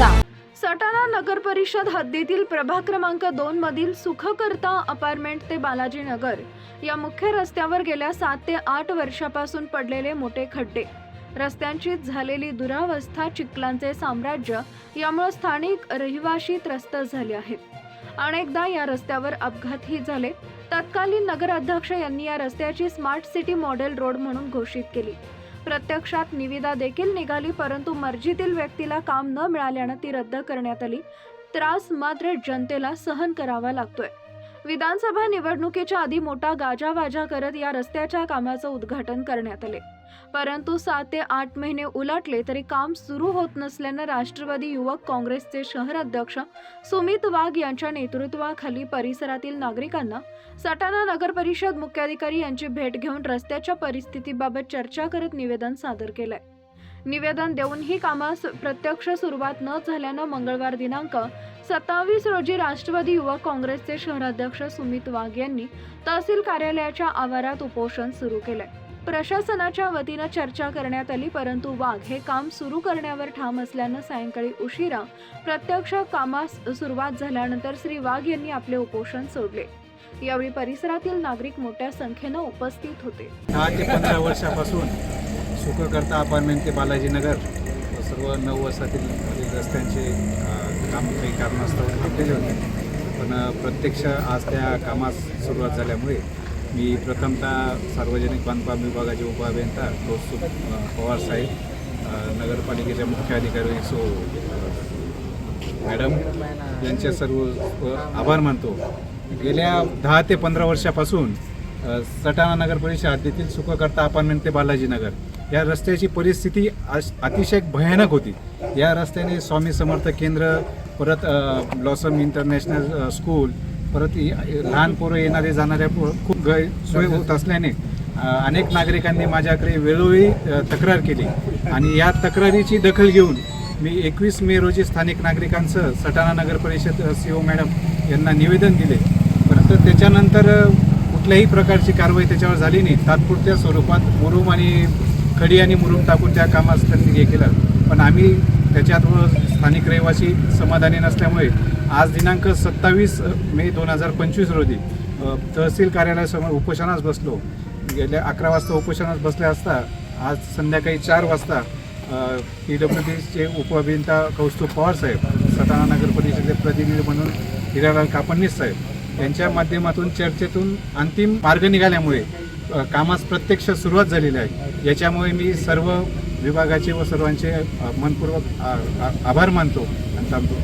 नगर परिषद हद्दीतील प्रभाग क्रमांक दोन मधील सुखकर्ता अपार्टमेंट ते बालाजी नगर या मुख्य रस्त्यावर गेल्या सात ते आठ वर्षापासून पडलेले मोठे खड्डे. रस्त्यांची झालेली दुरावस्था चिखलांचे साम्राज्य यामुळे स्थानिक रहिवाशी त्रस्त झाले आहेत. अनेकदा या रस्त्यावर अपघातही झाले. तत्कालीन नगराध्यक्ष यांनी या रस्त्याची स्मार्ट सिटी मॉडेल रोड म्हणून घोषित केली. प्रत्यक्षात निविदा देखील निघाली परंतु मर्जीतील व्यक्तीला काम न मिळाल्यानं ती रद्द करण्यात आली. त्रास मात्र जनतेला सहन करावा लागतोय. विधानसभा निवडणुकीच्या आधी मोठा गाजावाजा करत या रस्त्याच्या कामाचं उद्घाटन करण्यात आले. परंतु सात ते आठ महिने उलटले तरी काम सुरू होत नसल्यानं राष्ट्रवादी युवक काँग्रेसचे शहर अध्यक्ष सुमित वाघ यांच्या नेतृत्वाखाली परिसरातील नागरिकांना सटाणा नगर परिषद मुख्याधिकारी यांची भेट घेऊन रस्त्याच्या परिस्थितीबाबत चर्चा करत निवेदन सादर केलंय. निवेदन देऊनही कामास प्रत्यक्ष सुरुवात न झाल्यानं मंगळवार दिनांक सत्तावीस रोजी राष्ट्रवादी युवक काँग्रेसचे शहराध्यक्ष सुमित वाघ यांनी तहसील कार्यालयाच्या आवारात उपोषण सुरू केलंय. प्रशासनाच्या वतीनं चर्चा करण्यात आली परंतु वाघ हे काम सुरू करण्यावर ठाम असल्यानं सायंकाळी उशिरा प्रत्यक्ष कामास सुरुवात झाल्यानंतर श्री वाघ यांनी आपले उपोषण सोडले. यावेळी परिसरातील नागरिक मोठ्या संख्येनं उपस्थित होते. दहा ते पंधरा वर्षापासून सुखकर्ता अपार्टमेंट ते बालाजी नगर सर्व नऊ वर्षातील रस्त्यांचे काम काही कारणास्तव थांबलेले होते. पण प्रत्यक्ष आज त्या कामास सुरुवात झाल्यामुळे मी प्रथमतः सार्वजनिक बांधकाम विभागाचे उपअभियंता कौस्तुभ पवार साहेब नगरपालिकेच्या मुख्य अधिकारी सो मॅडम यांचे सर्व आभार मानतो. गेल्या दहा ते पंधरा वर्षापासून सटाणा नगर परिषद हद्दीतील सुखकर्ता अपार्टमेंट ते बालाजी नगर या रस्त्याची परिस्थिती अश- अतिशय भयानक होती. या रस्त्याने स्वामी समर्थ केंद्र परत ब्लॉसम इंटरनॅशनल स्कूल परत लहान पोरं येणारे जाणाऱ्या पोरं खूप गैरसोय होत असल्याने अनेक नागरिकांनी माझ्याकडे वेळोवेळी तक्रार केली. आणि या तक्रारीची दखल घेऊन मी एकवीस मे रोजी स्थानिक नागरिकांसह सटाणा नगर परिषद सी ओ मॅडम यांना निवेदन दिले. परंतु त्याच्यानंतर कुठल्याही प्रकारची कारवाई त्याच्यावर झाली नाही. तात्पुरत्या स्वरूपात मुरुम आणि खडी आणि मुरुम टाकून त्या कामास त्यांनी हे केलं. पण आम्ही त्याच्यात व स्थानिक रहिवासी समाधानी नसल्यामुळे आज दिनांक सत्तावीस मे दोन हजार पंचवीस रोजी तहसील कार्यालयासमोर उपोषणास बसलो. गेल्या अकरा वाजता उपोषणास बसले असता आज संध्याकाळी चार वाजता पी डब्ल्यू डीचे उपअभियंता कौस्तुभ पवार साहेब सटाणा नगर परिषदेचे प्रतिनिधी म्हणून हिरालाल कापडणीस साहेब यांच्या माध्यमातून चर्चेतून अंतिम मार्ग निघाल्यामुळे कामास प्रत्यक्ष सुरुवात झालेली आहे. याच्यामुळे मी सर्व विभागाचे व सर्वांचे मनपूर्वक आ- आभार मानतो आणि थांबतो.